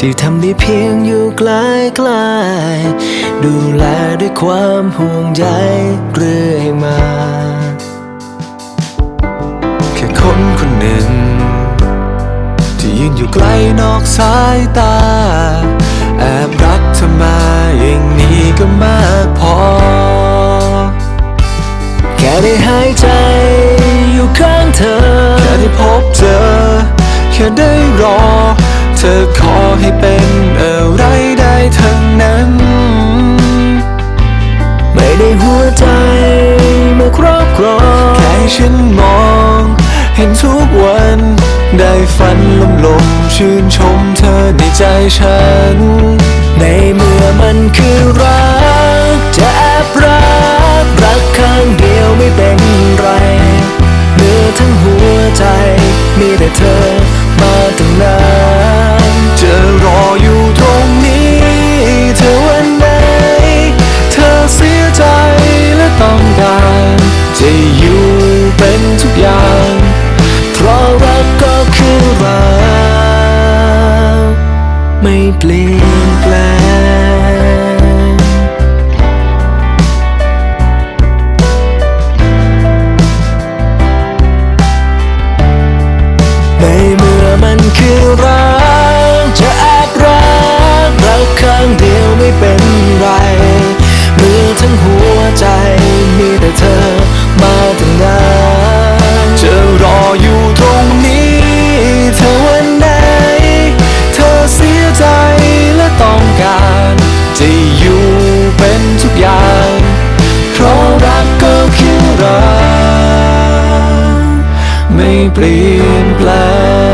ที่ทำได้เพียงอยู่ใกล้ๆดูแลด้วยความห่วงใยเรื่อยมา แค่คนคนหนึ่ง ที่ยืนอยู่ไกลนอกสายตา แอบรักเธอมาอย่างนี้ก็มากพอ แค่ได้หายใจอยู่ข้างเธอ แค่ได้พบเจอ แค่ได้ เธอขอให้เป็นอะไรได้ทั้งนั้น ไม่ได้หัวใจมาครอบครองแค่ฉันมอง เห็นทุกวัน ได้ฝันลมลมๆชื่นชมเธอในใจฉัน ในเมื่อมันคือรัก จะแอบรัก รักข้างเดียวไม่เป็นไร เมื่อทั้งหัวใจมีแต่เธอ ไม่เปลี่ยนแปลง Me pleno